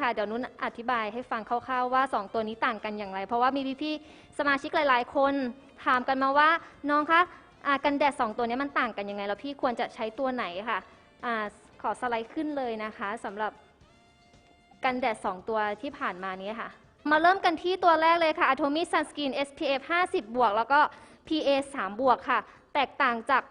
ค่ะเดี๋ยวนุ่นอธิบายให้ฟังคร่าวๆว่า 2 ตัวนี้ต่างกันอย่างไร เพราะว่ามีพี่ๆสมาชิกหลายๆ คนถามกันมาว่าน้องคะอ่ากันแดด 2 ตัวนี้มันต่างกันยังไง แล้วพี่ควรจะใช้ตัวไหนค่ะขอสไลด์ขึ้นเลยนะคะสำหรับกันแดด 2 ตัวที่ผ่านมานี้ค่ะ มาเริ่มกันที่ตัวแรกเลยค่ะ Atomy Sunscreen SPF 50 บวกแล้วก็ PA 3 บวกค่ะ แตกต่างจาก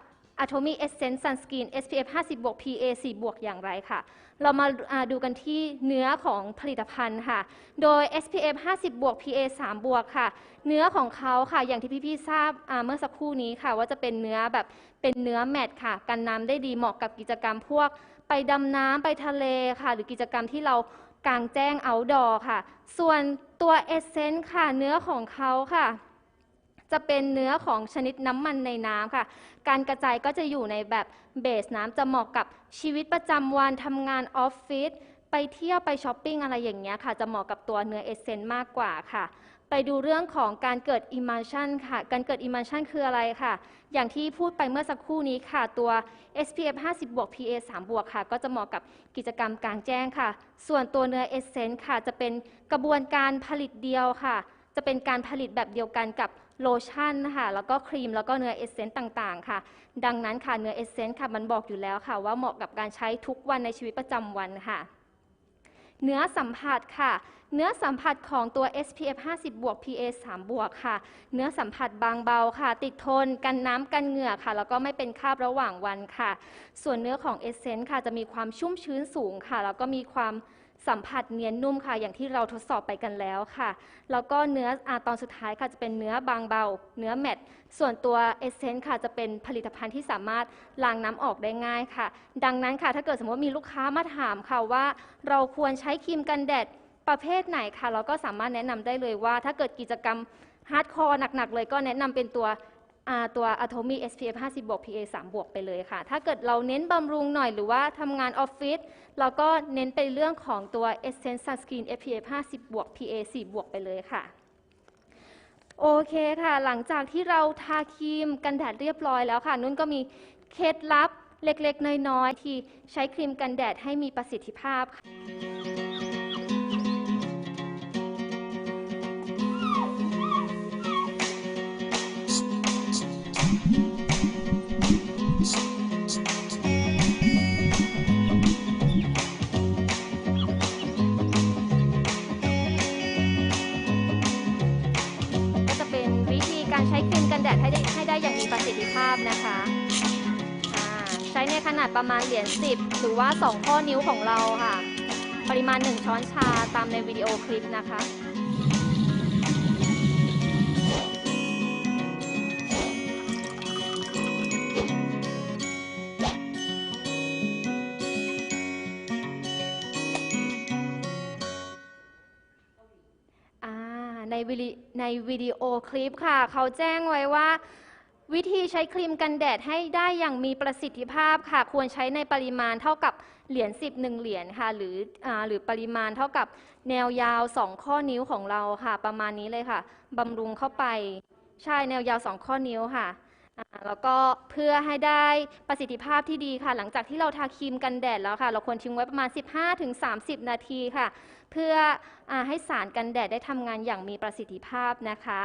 Atomy Essence Sunscreen SPF 50บวก PA 4บวกอย่างไรค่ะ เรามาดูกันที่เนื้อของผลิตภัณฑ์ค่ะ โดย SPF 50บวก PA 3บวกค่ะ เนื้อของเขาค่ะ อย่างที่พี่ๆทราบเมื่อสักครู่นี้ค่ะ ว่าจะเป็นเนื้อแบบเป็นเนื้อแมตต์ค่ะ กันน้ำได้ดีเหมาะกับกิจกรรมพวก ไปดำน้ำไปทะเลค่ะ หรือกิจกรรมที่เรากางแจ้ง outdoor ค่ะ ส่วนตัว Essence ค่ะ เนื้อของเขาค่ะ จะเป็นเนื้อของชนิดน้ำมันในน้ำค่ะ การกระจายก็จะอยู่ในแบบเบสน้ำจะเหมาะกับชีวิตประจำวันทำงานออฟฟิศไปเที่ยวไปช้อปปิ้งอะไรอย่างเงี้ยค่ะ จะเหมาะกับตัวเนื้อเอเซนต์มากกว่าค่ะไปดูเรื่องของการเกิด immersion ค่ะ การเกิด immersion คืออะไรค่ะ อย่างที่พูดไปเมื่อสักครู่นี้ค่ะ ตัว SPF 50บวก PA 3บวกค่ะ ก็จะเหมาะกับกิจกรรมกลางแจ้งค่ะ ส่วนตัวเนื้อเอเซนต์ค่ะ จะเป็นกระบวนการผลิตเดียวค่ะ จะเป็นการผลิตแบบเดียวกันกับโลชั่นนะคะแล้วก็ครีมแล้วก็เนื้อเอเซนต์ต่างๆ ค่ะ ดังนั้นค่ะเนื้อเอเซนต์ค่ะมันบอกอยู่แล้วค่ะ ว่าเหมาะกับการใช้ทุกวันในชีวิตประจำวันค่ะเนื้อสัมผัสค่ะ เนื้อสัมผัสของตัว SPF 50บวก PA 3บวกค่ะ เนื้อสัมผัสบางเบาค่ะ ติดทน กันน้ำกันเหงื่อค่ะ แล้วก็ไม่เป็นคราบระหว่างวันค่ะ ส่วนเนื้อของ Essence ค่ะ จะมีความชุ่มชื้นสูงค่ะ แล้วก็มีความ สัมผัสเนียนนุ่มค่ะ อย่างที่เราทดสอบไปกันแล้วค่ะ แล้วก็เนื้ออาตอนสุดท้ายค่ะจะเป็นเนื้อบางเบา เนื้อแมตต์ส่วนตัว Essence ค่ะจะเป็นผลิตภัณฑ์ที่สามารถล้างน้ำออกได้ง่ายค่ะ ดังนั้นค่ะ ถ้าเกิดสมมติว่ามีลูกค้ามาถามค่ะว่า เราควรใช้ครีมกันแดดประเภทไหนค่ะ เราก็สามารถแนะนำได้เลยว่า ถ้าเกิดกิจกรรมฮาร์ดคอร์หนักๆเลยก็แนะนำเป็นตัว ตัว Atomy SPF 50บวก PA 3บวกไปเลยค่ะ ถ้าเกิดเราเน้นบำรุงหน่อยหรือว่าทำงานออฟฟิศเราก็เน้นไปเรื่องของตัว Essence Sunscreen SPF 50บวก PA 4บวกไปเลยค่ะโอเคค่ะ หลังจากที่เราทาครีมกันแดดเรียบร้อยแล้วค่ะ นุ่นก็มีเคล็ดลับเล็กๆ น้อยๆ ที่ใช้ครีมกันแดดให้มีประสิทธิภาพค่ะ การใช้ครีมกันแดดให้ได้ให้ได้อย่างมีประสิทธิภาพนะคะใช้ในขนาดประมาณเหรียญ10 หรือว่า 2 ข้อนิ้วของเราค่ะ ปริมาณ 1 ช้อนชาตามในวิดีโอคลิปนะคะ ในวิดีในวิดีโอคลิปค่ะ เขาแจ้งไว้ว่า วิธีใช้ครีมกันแดดให้ได้อย่างมีประสิทธิภาพค่ะ ควรใช้ในปริมาณเท่ากับเหรียญ10หนึ่งเหรียญค่ะ หรืออหรือปริมาณเท่ากับแนวยาว 2 ข้อนิ้วของเราค่ะ ประมาณนี้เลยค่ะบำรุงเข้าไป ใช่แนวยาว 2 ข้อนิ้วค่ะ แล้วก็เพื่อให้ได้ประสิทธิภาพที่ดีค่ะ หลังจากที่เราทาครีมกันแดดแล้วค่ะ เราควรทิ้งไว้ประมาณ 15-30 นาทีค่ะ เพื่ออให้สารกันแดดได้ทำงานอย่างมีประสิทธิภาพนะคะ